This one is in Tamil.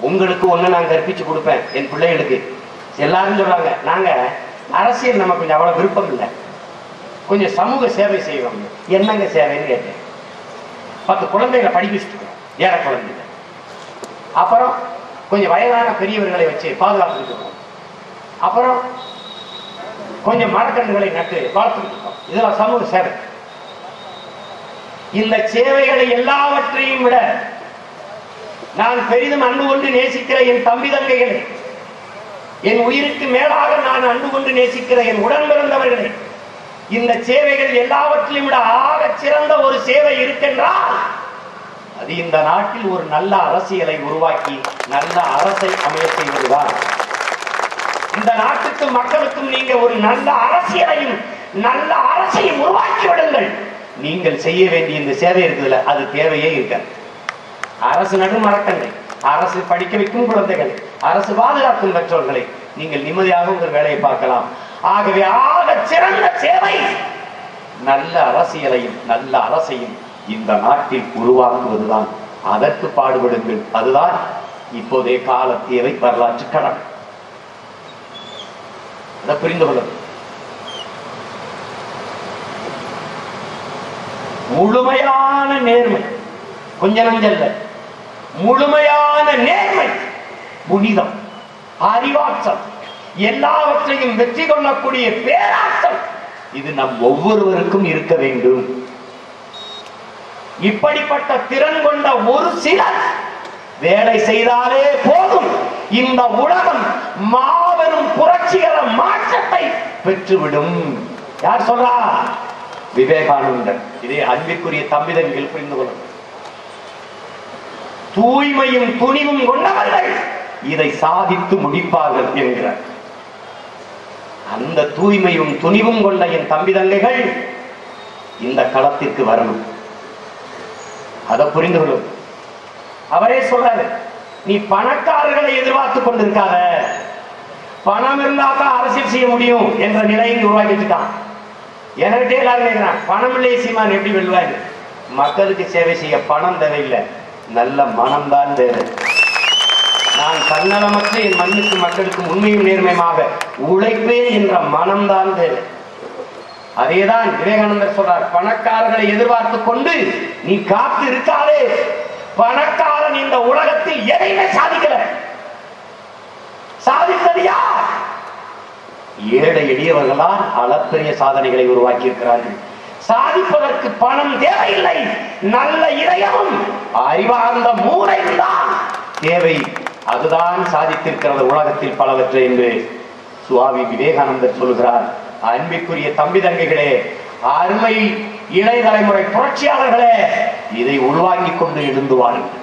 உங்களுக்கு ஒண்ணு நான் கற்பிச்சு கொடுப்பேன். என் பிள்ளைகளுக்கு. எல்லாரும் சொல்றாங்க நாங்க அரசியல் நமக்கு கொஞ்சம் அவ்வளவு விருப்பம் இல்லை. கொஞ்சம் சமூக சேவை செய்வோம். என்னங்க சேவைன்னு கேட்டேன். பத்து குழந்தைகளை படிக்க வச்சுட்டு ஏழை குழந்தைங்க அப்புறம் கொஞ்சம் வயதான பெரியவர்களை வச்சு பாதுகாத்துட்டு இருக்கோம். அப்புறம் கொஞ்சம் மரக்கன்றுகளை நட்டு வளர்த்துட்டு இருக்கோம். இதெல்லாம் சமூக சேவை. இந்த சேவைகளை எல்லாவற்றையும் விட நான் பெரிதும் அன்பு கொண்டு நேசிக்கிற என் தம்பி தங்கைகளை என் உயிருக்கு மேலாக நான் அன்பு கொண்டு நேசிக்கிற என் உடன் பிறந்தவர்களை இந்த சேவைகள் எல்லாவற்றிலும் விட ஆக சிறந்த ஒரு சேவை இருக்கின்றால் அது இந்த நாட்டில் ஒரு நல்ல அரசியலை உருவாக்கி நல்ல அரசை அமைய செய்வதுதான் இந்த நாட்டுக்கும் மக்களுக்கும் நீங்க ஒரு நல்ல அரசியலையும் நல்ல அரசையும் உருவாக்கி விடுங்கள். நீங்கள் செய்ய வேண்டிய இந்த சேவை இருக்குதுல அது தேவையே இருக்காது. அரசு நடுமறக்கங்கள் அரசு படிக்க வைக்கும் குழந்தைகள் அரசு பாதுகாக்கும் பெற்றோர்களை நீங்கள் நிம்மதியாக உங்கள் வேலையை பார்க்கலாம். ஆகவே ஆக சிறந்த சேவை நல்ல அரசியலையும் நல்ல அரசையும் இந்த நாட்டில் உருவாக்குவதுதான். அதற்கு பாடுபடுங்கள். அதுதான் இப்போதைய கால தேவை வரலாற்று கடன் அதை புரிந்து கொள்ளுங்கள். முழுமையான நேர்மை கொஞ்ச நஞ்சல்ல முழுமையான நேர்மை புனிதம் அறிவாற்றல் எல்லாவற்றையும் வெற்றி கொள்ளக்கூடிய பேராற்றல் இது நம் ஒவ்வொருவருக்கும் இருக்க வேண்டும். இப்படிப்பட்ட திறன் கொண்ட ஒரு சிலர் வேலை செய்தாலே போதும். இந்த உலகம் மாபெரும் புரட்சிகர மாற்றத்தை பெற்றுவிடும். யார் சொல்றா? விவேகானந்தர் இதே அன்பிற்குரிய தம்பிதன்கள் புரிந்து கொள்ளும் தூய்மையும் துணிவும் கொண்டவர்கள் இதை சாதித்து முடிப்பார்கள் என்கிறார். அந்த தூய்மையும் துணிவும் கொண்ட என் தம்பி தங்கைகள் இந்த களத்திற்கு வரணும். அதை புரிந்து கொள்ளும். அவரே சொல்றாரு நீ பணக்காரர்களை எதிர்பார்த்து கொண்டிருக்காத. பணம் இருந்தா தான் அரசியல் செய்ய முடியும் என்ற நிலையை உருவாக்கிட்டான் வச்சுட்டான் என்கிட்ட எல்லாரும் கேட்கிறான் பணம் இல்லையே சீமான் எப்படி வெல்வாரு மக்களுக்கு சேவை செய்ய பணம் தேவையில்லை. நல்ல மனம்தான் தேவை நான் தன்னலமற்ற என் மண்ணுக்கு மக்களுக்கு உண்மையும் நேர்மையாக உழைப்பேன் என்ற மனம்தான் தேவை அதேதான் விவேகானந்தர் சொல்றார் பணக்காரர்களை எதிர்பார்த்து கொண்டு நீ காத்து இருக்காதே. பணக்காரன் இந்த உலகத்தில் எதையுமே சாதிக்கல. சாதித்தது யார்? ஏழை எளியவர்களால் அளப்பெரிய சாதனைகளை உருவாக்கி இருக்கிறார்கள் சாதிப்பதற்கு பணம் தேவையில்லை. நல்ல இதயமும் அறிவார்ந்த மூளையும் தான் தேவை. அதுதான் சாதித்திருக்கிறது உலகத்தில் பலவற்றை என்று சுவாமி விவேகானந்தர் சொல்கிறார். அன்பிற்குரிய தம்பி தங்கைகளே அருமை இளைய தலைமுறை புரட்சியாளர்களே இதை உருவாக்கி கொண்டு எழுந்து வாருங்கள்